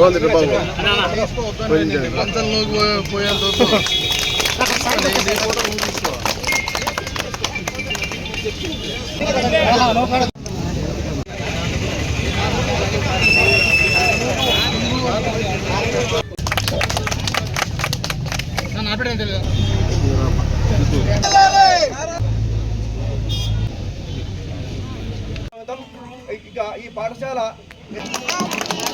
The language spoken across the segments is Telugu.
బాగుంది బాబు పంచంలోకి పోయే- పోయేంత వరకు. నీ- నీ ఫోటో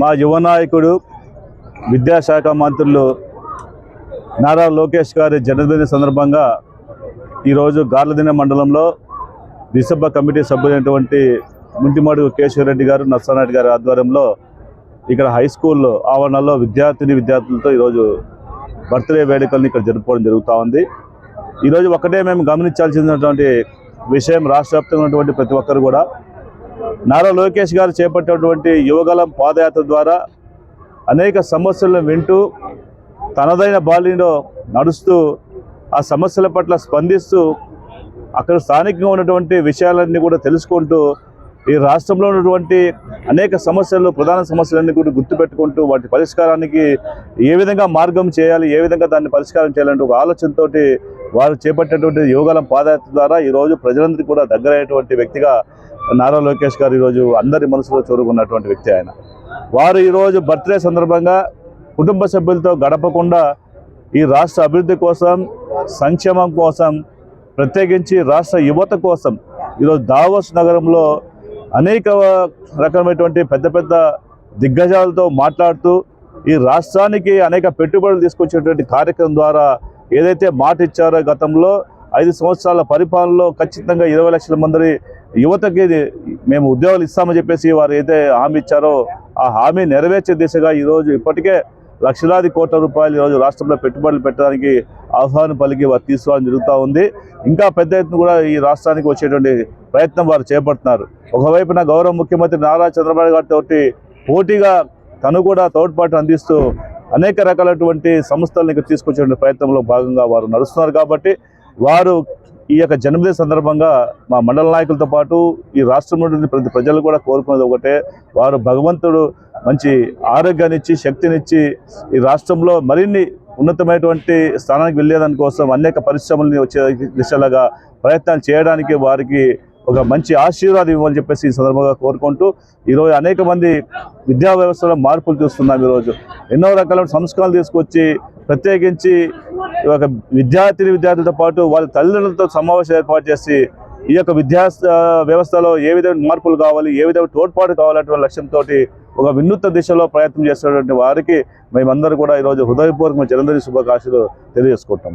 మా యువ నాయకుడు విద్యాశాఖ మంత్రులు నారా లోకేష్ గారి జన్మదిన సందర్భంగా ఈరోజు గార్లదిన మండలంలో దిశభ కమిటీ సభ్యులైనటువంటి ముంటిమడుగు కేశవరెడ్డి గారు నర్సారెడ్డి గారి ఆధ్వర్యంలో ఇక్కడ హై స్కూల్ ఆవరణలో విద్యార్థిని విద్యార్థులతో ఈరోజు బర్త్డే వేడుకల్ని ఇక్కడ జరుపుకోవడం జరుగుతూ ఉంది. ఈరోజు ఒకటే మేము గమనించాల్సినటువంటి విషయం రాష్ట్ర వ్యాప్తంగా ఉన్నటువంటి ప్రతి ఒక్కరు కూడా నారా లోకేష్ గారు చేపట్టినటువంటి యువగలం పాదయాత్ర ద్వారా అనేక సమస్యలను వింటూ తనదైన బాలిలో నడుస్తూ ఆ సమస్యల పట్ల స్పందిస్తూ అక్కడ స్థానికంగా ఉన్నటువంటి విషయాలన్నీ కూడా తెలుసుకుంటూ ఈ రాష్ట్రంలో ఉన్నటువంటి అనేక సమస్యలు ప్రధాన సమస్యలన్నీ కూడా గుర్తుపెట్టుకుంటూ వాటి పరిష్కారానికి ఏ విధంగా మార్గం చేయాలి ఏ విధంగా దాన్ని పరిష్కారం చేయాలంటే ఒక ఆలోచనతోటి వారు చేపట్టినటువంటి యోగాలం పాదయాత్ర ద్వారా ఈరోజు ప్రజలందరికీ కూడా దగ్గరైనటువంటి వ్యక్తిగా నారా లోకేష్ గారు ఈరోజు అందరి మనసులో చోరుకున్నటువంటి వ్యక్తి ఆయన. వారు ఈరోజు బర్త్డే సందర్భంగా కుటుంబ సభ్యులతో గడపకుండా ఈ రాష్ట్ర అభివృద్ధి కోసం సంక్షేమం కోసం ప్రత్యేకించి రాష్ట్ర యువత కోసం ఈరోజు దావోస్ నగరంలో అనేక రకమైనటువంటి పెద్ద పెద్ద దిగ్గజాలతో మాట్లాడుతూ ఈ రాష్ట్రానికి అనేక పెట్టుబడులు తీసుకొచ్చేటువంటి కార్యక్రమం ద్వారా ఏదైతే మాట ఇచ్చారో గతంలో ఐదు సంవత్సరాల పరిపాలనలో ఖచ్చితంగా ఇరవై లక్షల మంది యువతకి మేము ఉద్యోగాలు ఇస్తామని చెప్పేసి వారు ఏదైతే హామీ ఇచ్చారో ఆ హామీ నెరవేర్చే దిశగా ఈరోజు ఇప్పటికే లక్షలాది కోట్ల రూపాయలు ఈరోజు రాష్ట్రంలో పెట్టుబడులు పెట్టడానికి ఆహ్వానం పలికి వారు తీసుకోవడం జరుగుతూ ఉంది. ఇంకా పెద్ద ఎత్తున కూడా ఈ రాష్ట్రానికి వచ్చేటువంటి ప్రయత్నం వారు చేపడుతున్నారు. ఒకవైపున గౌరవ ముఖ్యమంత్రి నారా చంద్రబాబు గారితో పోటీగా తను కూడా తోడ్పాటు అందిస్తూ అనేక రకాలైనటువంటి సంస్థలను ఇక్కడ తీసుకొచ్చే ప్రయత్నంలో భాగంగా వారు నడుస్తున్నారు కాబట్టి వారు ఈ యొక్క జన్మదిన సందర్భంగా మా మండల నాయకులతో పాటు ఈ రాష్ట్రంలో ప్రతి ప్రజలు కూడా కోరుకునేది ఒకటే. వారు భగవంతుడు మంచి ఆరోగ్యాన్ని ఇచ్చి శక్తినిచ్చి ఈ రాష్ట్రంలో మరిన్ని ఉన్నతమైనటువంటి స్థానానికి వెళ్ళేదాని కోసం అనేక పరిశ్రమల్ని వచ్చే దిశలుగా ప్రయత్నాలు చేయడానికి వారికి ఒక మంచి ఆశీర్వాదం ఇవ్వాలని చెప్పేసి ఈ సందర్భంగా కోరుకుంటూ ఈరోజు అనేక మంది విద్యా వ్యవస్థలో మార్పులు చూస్తున్నాం ఈరోజు. ఎన్నో రకాల సంస్కరణలు తీసుకొచ్చి ప్రత్యేకించి ఒక విద్యార్థిని విద్యార్థులతో పాటు వాళ్ళ తల్లిదండ్రులతో సమావేశం ఏర్పాటు చేసి ఈ యొక్క విద్యా వ్యవస్థలో ఏ విధమైన మార్పులు కావాలి ఏ విధమైన తోడ్పాటు కావాలనే లక్ష్యంతో ఒక వినూత్న దిశలో ప్రయత్నం చేస్తున్నటువంటి వారికి మేమందరూ కూడా ఈరోజు హృదయపూర్వక జనందరి శుభాకాంక్షలు తెలియజేసుకుంటాం.